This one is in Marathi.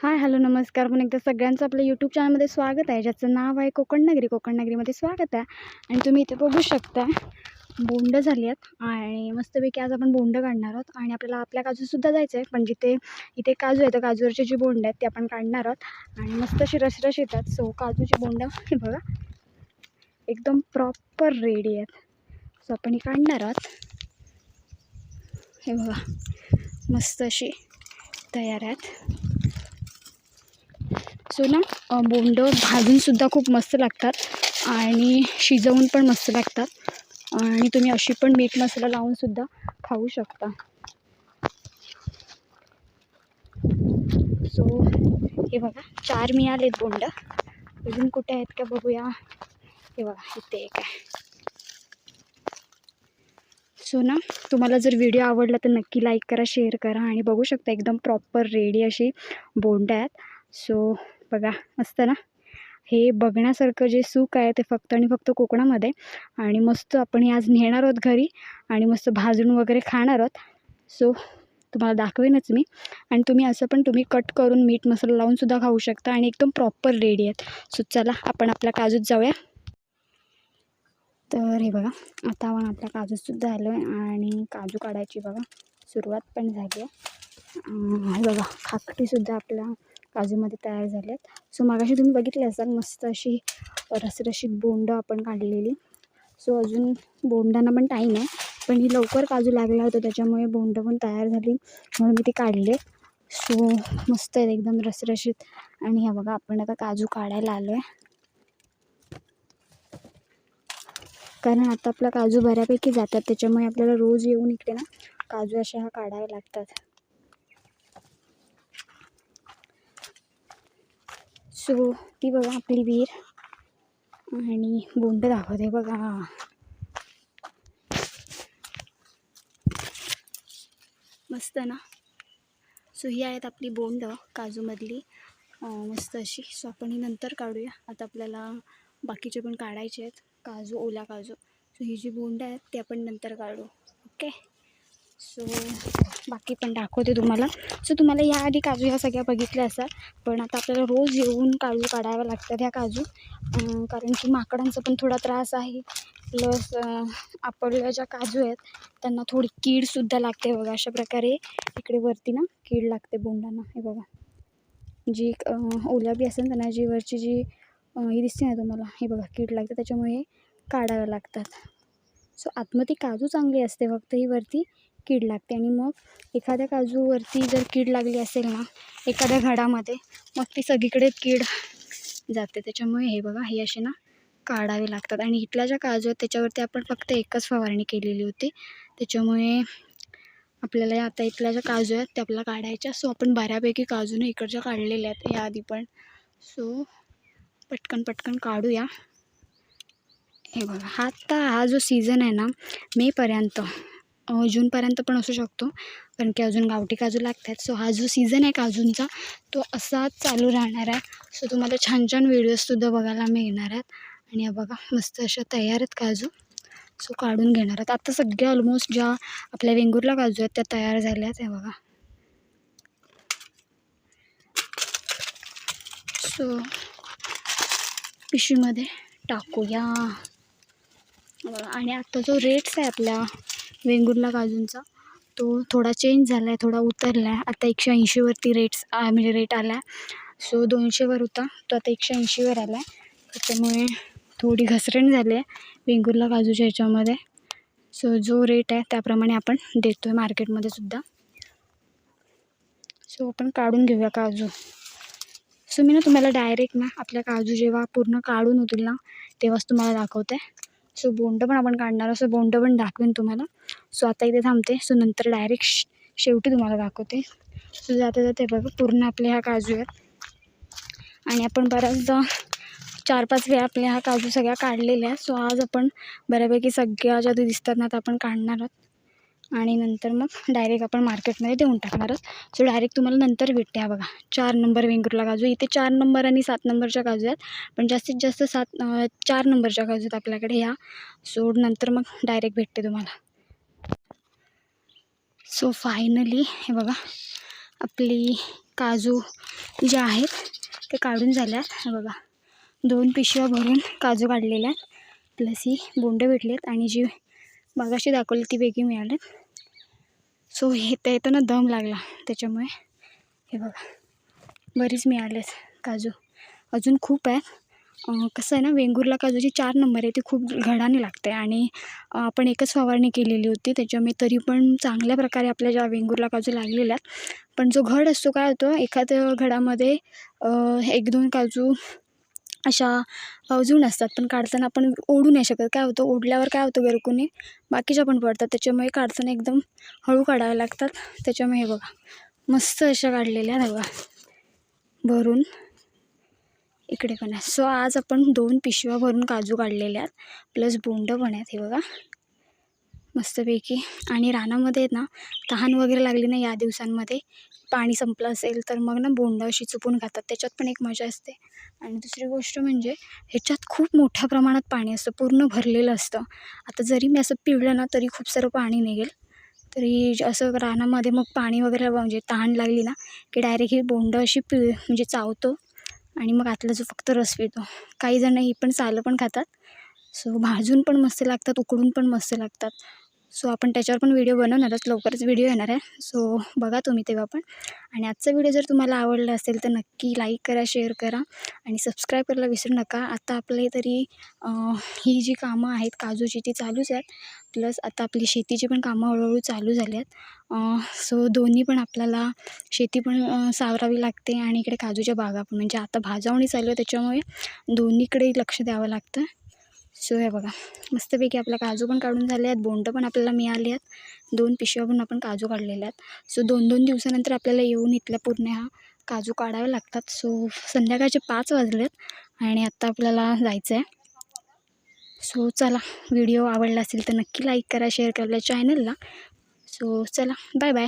हाय हॅलो नमस्कार. पण एकदा सगळ्यांचं आपल्या यूट्यूब चॅनलमध्ये स्वागत आहे ज्याचं नाव आहे कोकण नगरी. कोकण नगरीमध्ये स्वागत आहे. आणि तुम्ही इथे बघू शकता बोंड झाली आहेत आणि मस्तपैकी आज आपण बोंड काढणार आहोत. आणि आपल्याला आपल्या काजूसुद्धा जायचं आहे. पण जिथे इथे काजू आहे तर काजूवरचे जी बोंड आहेत ते आपण काढणार आहोत. आणि मस्त अशी रसरश येतात. सो काजूची बोंड हे बघा. एकदम प्रॉपर रेडी आहेत. सो आपण ही काढणार आहोत. हे बघा. मस्त अशी तयार आहेत. सो ना बोंड भाजूनसुद्धा खूप मस्त लागतात आणि शिजवून पण मस्त लागतात. आणि तुम्ही अशी पण मीठ मसाला लावूनसुद्धा खाऊ शकता. सो हे बघा चार मिळालेत बोंड. अजून कुठे आहेत का बघूया. हे बघा इथे एक आहे. सो ना तुम्हाला जर व्हिडिओ आवडला तर नक्की लाईक करा शेअर करा आणि बघू शकता एकदम प्रॉपर रेडी अशी बोंड आहेत. सो बघा मस्त ना? हे बघण्यासारखं जे सुख आहे ते फक्त आणि फक्त कोकणामध्ये. आणि मस्त आपण हे आज नेणार आहोत घरी आणि मस्त भाजून वगैरे खाणार आहोत. सो तुम्हाला दाखवेनच मी. आणि तुम्ही असं पण तुम्ही कट करून मीठ मसाला लावूनसुद्धा खाऊ शकता आणि एकदम प्रॉपर रेडी आहेत. सो चला आपण आपल्या काजूत जाऊया. तर हे बघा आता आपण आपल्या काजूतसुद्धा आलो आहे आणि काजू काढायची बघा सुरुवात पण झाली आहे. हे बघा खाकटीसुद्धा आपल्या काजूमध्ये तयार झाले आहेत सो मागाशी तुम्ही बघितले असाल मस्त अशी रसरशीत बोंड आपण काढलेली. सो अजून बोंडांना पण टाईम आहे. पण ही लवकर काजू लागला होता त्याच्यामुळे बोंड पण तयार झाली. म्हणून मी ती काढले. सो मस्त आहेत एकदम रसरशीत. आणि ह्या बघा आपण आता काजू काढायला आलो आहे कारण आता आपला काजू बऱ्यापैकी जातात त्याच्यामुळे आपल्याला रोज येऊन इकडे ना काजू अशा हा काढाव्या लागतात. सो ती बघा आपली विहीर. आणि बोंड दाखवते बघा. मस्त ना? सो ही आहेत आपली बोंड काजूमधली मस्त अशी. सो आपण ही नंतर काढूया. आता आपल्याला बाकीचे पण काढायचे आहेत. काजू ओला काजू. सो ही जी बोंड आहेत ते आपण नंतर काढू. ओके? सो बाकी पण दाखवते तुम्हाला. सो तुम्हाला या आधी काजू ह्या सगळ्या बघितल्या असाल. पण आता आपल्याला रोज येऊन काजू काढाव्या लागतात ह्या काजू. कारण की माकडांचा पण थोडा त्रास आहे. प्लस आपल्या ज्या काजू आहेत त्यांना थोडी कीडसुद्धा लागते बघा अशा प्रकारे. इकडे वरती ना कीड लागते बोंडांना. हे बघा. जी ओल्या बी असेल त्यांना जी वरची जी ही दिसते ना तुम्हाला हे बघा कीड लागते. त्याच्यामुळे काढाव्या लागतात. सो आतमध्ये काजू चांगली असते फक्त ही वरती. कीड लागते आणि मग एखाद्या काजूवरती जर कीड लागली असेल ना एखाद्या घडामध्ये मग ती सगळीकडे कीड जाते. त्याच्यामुळे हे बघा हे असे ना काढावे लागतात. आणि इथल्या ज्या काजू आहेत त्याच्यावरती आपण फक्त एकच फवारणी केलेली होती. त्याच्यामुळे आपल्याला आता इथल्या ज्या काजू आहेत त्या आपल्याला काढायच्या. सो आपण बऱ्यापैकी काजूनं इकडच्या काढलेल्या आहेत. या आधी पण. सो पटकन पटकन काढूया. हे बघा हा आता हा जो सीझन आहे ना मेपर्यंत जूनपर्यंत पण असू शकतो. कारण की अजून गावठी काजू लागत आहेत सो हा जो सीझन आहे काजूंचा तो असा चालू राहणार आहे. सो तुम्हाला छान छान व्हिडिओजसुद्धा बघायला मिळणार आहेत. आणि या बघा मस्त अशा तयार आहेत काजू. सो काढून घेणार आहेत. आता सगळ्या ऑलमोस्ट ज्या आपल्या वेंगुर्ला काजू आहेत त्या तयार झाल्या आहेत. हे बघा. सो पिशवीमध्ये टाकूया. आणि आता जो रेट्स आहे आपल्या वेंगुर्ला काजूंचा. तो थोडा चेंज झाला आहे थोडा उतरला आहे आता एकशे ऐंशीवरती रेट्स म्हणजे रेट आला आहे सो दोनशेवर होता. तो आता एकशे ऐंशीवर आला आहे त्याच्यामुळे थोडी घसरण झाली आहे वेंगुर्ला काजूच्या ह्याच्यामध्ये. सो जो रेट आहे त्याप्रमाणे आपण देतो आहे मार्केटमध्ये सुद्धा. सो आपण काढून घेऊया काजू. सो मी ना तुम्हाला डायरेक्ट ना आपल्या काजू जेव्हा पूर्ण काढून होतील ना तेव्हाच तुम्हाला दाखवते. सो बोंड पण आपण काढणार आहोत. सो बोंड पण दाखवेन तुम्हाला. सो आता इथे थांबते. सो नंतर डायरेक्ट शेवटी तुम्हाला दाखवते. सो जाते जाते बघा पूर्ण आपल्या ह्या काजू आहेत. आणि आपण बऱ्याचदा चार पाच वेळा आपल्या ह्या काजू सगळ्या काढलेल्या आहेत. सो आज आपण बऱ्यापैकी सगळ्या ज्या दिसतात ना त्या आपण काढणार आहोत. आणि नंतर मग डायरेक्ट आपण मार्केटमध्ये देऊन टाकणारच. सो डायरेक्ट तुम्हाला नंतर भेटते हा बघा. चार नंबर वेंगुर्ला काजू. इथे चार नंबर आणि सात नंबरच्या काजू आहेत. पण जास्तीत जास्त सात चार नंबरच्या काजू आहेत आपल्याकडे ह्या. सो नंतर मग डायरेक्ट भेटते तुम्हाला. सो फायनली हे बघा. आपली काजू जे आहेत ते काढून झाल्यात. हे बघा. दोन पिशव्या भरून काजू काढलेल्या आहेत. प्लस ही बोंडं भेटले आहेत आणि जी मागाशी दाखवली ती वेगळी मिळालीत सो हे त्या येताना दम लागला त्याच्यामुळे. हे बघा बरीच मिळालेच काजू. अजून खूप आहेत. कसं आहे ना वेंगुर्ला काजूची चार नंबर आहे ती खूप घडाने लागते. आणि आपण एकच फवारणी केलेली होती त्याच्यामुळे तरी पण चांगल्या प्रकारे आपल्या ज्या वेंगुर्ला काजू लागलेल्या आहेत. पण जो घड असतो काय होतो एखाद्या घडामध्ये एक दोन काजू अशा अजून असतात. पण काढताना आपण ओढू नाही शकत. काय होतं? ओढल्यावर काय होतं गरकुने बाकीच्या पण पडतात. त्याच्यामुळे काढताना एकदम हळू काढावे लागतात. त्याच्यामुळे हे बघा. मस्त अशा काढलेल्या आहेत बघा. भरून. इकडे पण आहे. सो आज आपण दोन पिशव्या भरून काजू काढलेल्या आहेत. प्लस बोंडं पण आहेत हे बघा. मस्तपैकी. आणि रानामध्ये ना तहान वगैरे लागली ना या दिवसांमध्ये. पाणी संपलं असेल तर मग ना बोंडं अशी चुपून खातात त्याच्यात पण एक मजा असते. आणि दुसरी गोष्ट म्हणजे ह्याच्यात खूप मोठ्या प्रमाणात पाणी असतं. पूर्ण भरलेलं असतं. आता जरी मी असं पिळलं ना तरी खूप सारं पाणी निघेल. तरी असं रानामध्ये मग पाणी वगैरे म्हणजे तहान लागली ना की डायरेक्ट ही बोंडं अशी पिळ म्हणजे चावतो. आणि मग आतला जो फक्त रस पितो काही जण ही पण सालं पण खातात. सो भाजून पण मस्त लागतात उकडून पण मस्त लागतात. सो आपण त्याच्यावर पण व्हिडिओ बनवणारच. लवकरच व्हिडिओ येणार आहे. सो बघा तुम्ही तेव्हा पण. आणि आजचा व्हिडिओ जर तुम्हाला आवडला असेल तर नक्की लाईक करा शेअर करा. आणि सबस्क्राईब करायला विसरू नका. आता आपले तरी ही जी कामं आहेत काजूची ती चालूच आहेत. प्लस आता आपली शेतीची पण कामं हळूहळू चालू झाली आहेत सो दोन्ही पण आपल्याला शेती पण सावरावी लागते. आणि इकडे काजूच्या बागा पण. म्हणजे आता भाजावणी चालू आहे त्याच्यामुळे दोन्हीकडे लक्ष द्यावं लागतं. सो हे बघा मस्तपैकी आपला काजू पण काढून झाले आहेत बोंडं पण आपल्याला मिळाले आहेत. दोन पिशव्या पण आपण काजू काढलेले आहेत. सो दोन दोन दिवसानंतर आपल्याला येऊन इथल्या पूर्ण ह्या काजू काढावे लागतात. सो संध्याकाळचे पाच वाजलेत आणि आत्ता आपल्याला जायचं आहे सो चला व्हिडिओ आवडला असेल तर नक्की लाईक करा शेअर करा चॅनलला सो चला बाय बाय